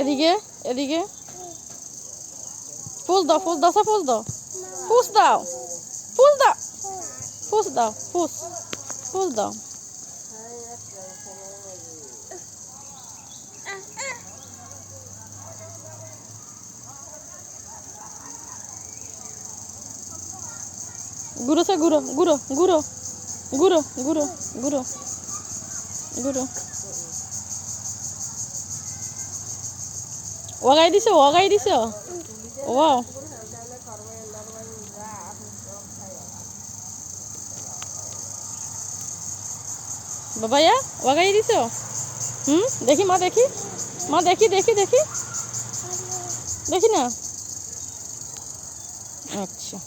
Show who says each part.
Speaker 1: এদিকে এদিকে। ফুল দাও ফুল দাও ফুল দাও। ফুস দাও। ফুল দাও। ফুস দাও, ফুস ফুল দাও। ঘুরো সে ঘুরো ঘুরো ঘুরো ঘুরো ঘুরো ঘুরো ঘুরো ওগাই দিছো ওগাই দিছো ও বাবাইয়া ওগাই দিছো হুম দেখি মা দেখি মা দেখি দেখি দেখি দেখি না আচ্ছা